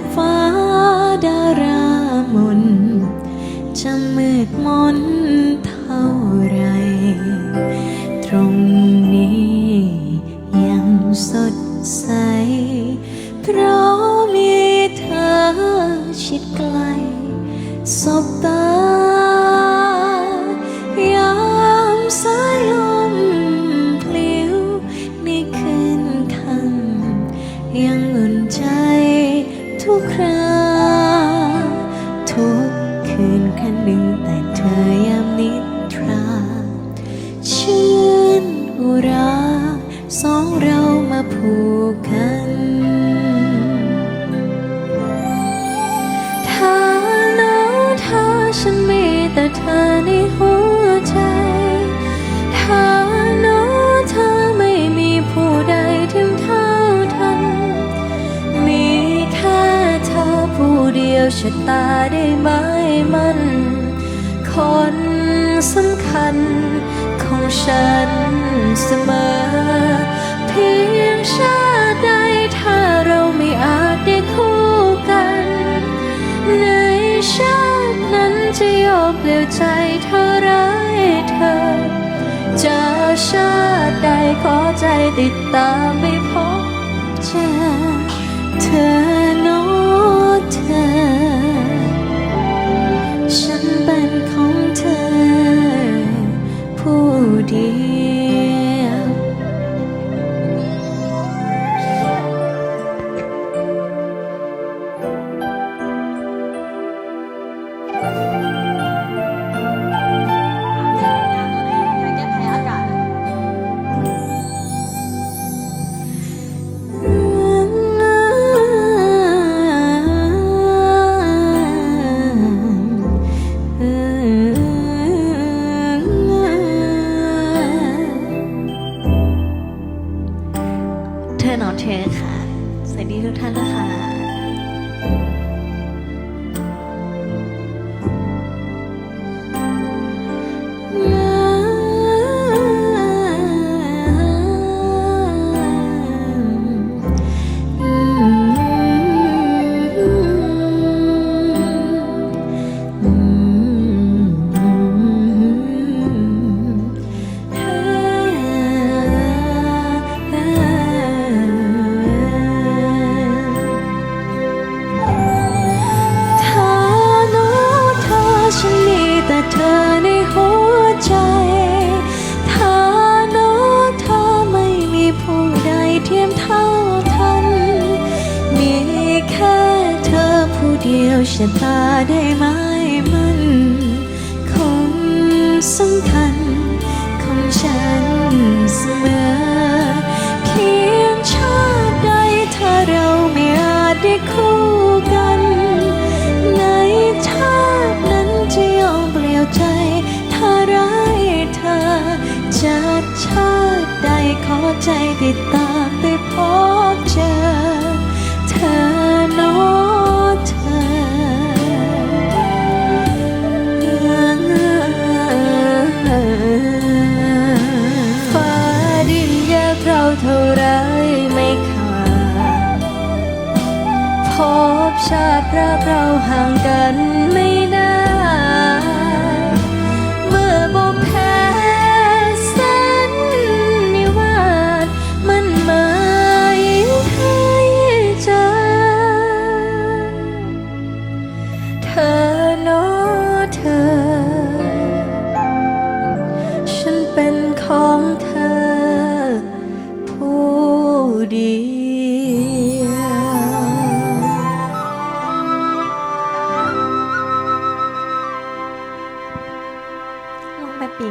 ดฟ้าดารามนจะมืดมนเท่าไร ตรงนี้ยังสดใส เพราะมีเธอชิดไกลสบตา สองเรามาผูกกันถ้าหนาวถ้าฉันมีแต่เธอในหัวใจถ้าหนาวถ้าไม่มีผู้ใดเทียมเท่าทัน มีแค่เธอผู้เดียวชะตาได้ไหมมันคน สำคัญของฉันเสมอ เพียงชาติใดถ้าเราไม่อาจได้คู่กัน ในชาตินั้นจะยอมเปลี่ยวใจเธอร้ายเธอจะชาติใดขอใจติดตามไปพบเจอเธอ ชะตาได้ไหมมันคนสำคัญของฉันเสมอเพียงชาติใดถ้าเราไม่อาจได้คู่กัน ในชาตินั้นจะยอมเปลี่ยวใจ ถ้าร้ายเธอจากชาติใดขอใจติดตาม เท่าไรไม่ขาดพบชาติรักเราห่างกัน